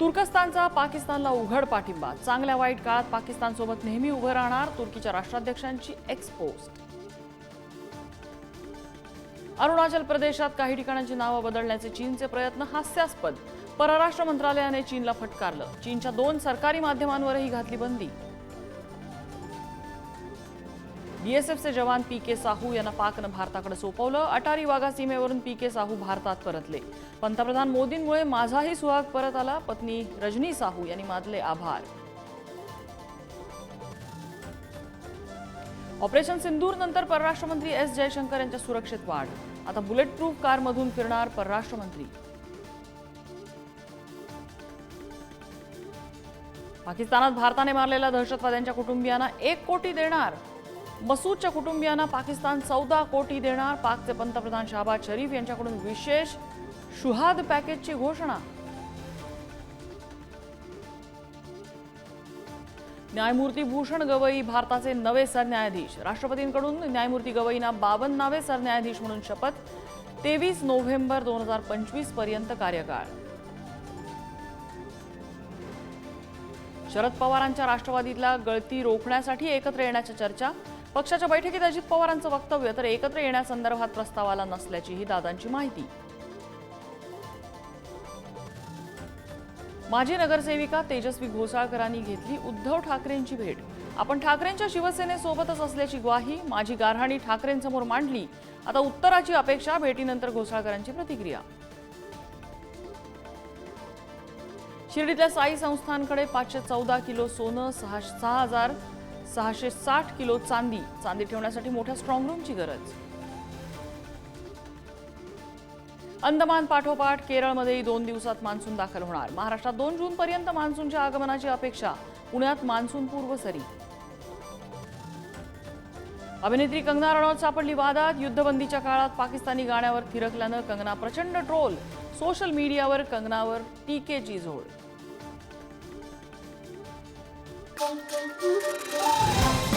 तुर्कस्तानचा पाकिस्तानला उघड पाठिंबा. चांगल्या वाईट काळात पाकिस्तानसोबत नेहमी उभं राहणार तुर्कीच्या राष्ट्राध्यक्षांची एक्सपोस्ट अरुणाचल प्रदेशात काही ठिकाणांची नावं बदलण्याचे चीनचे प्रयत्न हास्यास्पद. परराष्ट्र मंत्रालयाने चीनला फटकारलं. चीनच्या दोन सरकारी माध्यमांवरही घातली बंदी. बीएसएफचे जवान पी के साहू यांना पाकनं भारताकडे सोपवलं. अटारी वाघा सीमेवरून पी के साहू भारतात परतले. पंतप्रधान मोदींमुळे माझाही सुहाग परत आला. पत्नी रजनी साहू यांनी मानले आभार. ऑपरेशन सिंदूर नंतर परराष्ट्र मंत्री एस जयशंकर यांच्या सुरक्षेत वाढ. आता बुलेट प्रूफ कारमधून फिरणार परराष्ट्र मंत्री पाकिस्तानात भारताने मारलेल्या दहशतवाद्यांच्या कुटुंबियांना एक कोटी देणार. मसूदच्या कुटुंबियांना पाकिस्तान चौदा कोटी देणार पाकचे पंतप्रधान शहाबाज शरीफ यांच्याकडून विशेष शुहाद पॅकेजची घोषणा. न्यायमूर्ती भूषण गवई भारताचे नवे सरन्यायाधीश. राष्ट्रपतींकडून न्यायमूर्ती गवईंना बावन नावे सरन्यायाधीश म्हणून शपथ तेवीस नोव्हेंबर दोन हजार पंचवीसपर्यंत कार्यकाळ. शरद पवारांच्या राष्ट्रवादीतला गळती रोखण्यासाठी एकत्र येण्याच्या चर्चा. पक्षाच्या बैठकीत अजित पवारांचं वक्तव्य तर एकत्र येण्यासंदर्भात प्रस्तावाला नसल्याचीही दादांची माहिती. माजी नगरसेविका तेजस्वी घोसाळकरांनी घेतली उद्धव ठाकरेंची भेट. आपण ठाकरेंच्या शिवसेनेसोबतच असल्याची ग्वाही माजी गारहाणी ठाकरेंसमोर मांडली. आता उत्तराची अपेक्षा भेटीनंतर घोसाळकरांची प्रतिक्रिया. शिर्डीतल्या साई संस्थांकडे पाचशे चौदा किलो सोनं सहा सहा हजार सहाशे साठ किलो चांदी. चांदी ठेवण्यासाठी मोठ्या स्ट्रॉंगरूमची गरज. अंदमान पाठोपाठ केरळमध्येही दोन दिवसात मान्सून दाखल होणार. महाराष्ट्रात दोन जून पर्यंत मान्सूनच्या आगमनाची अपेक्षा. पुण्यात मान्सून पूर्व सरी अभिनेत्री कंगना रनौत सापडली वादात. युद्धबंदीच्या काळात पाकिस्तानी गाण्यावर थिरकल्यानं कंगना प्रचंड ट्रोल. सोशल मीडियावर कंगनावर टीकेची झोड. Boom, boom, boom.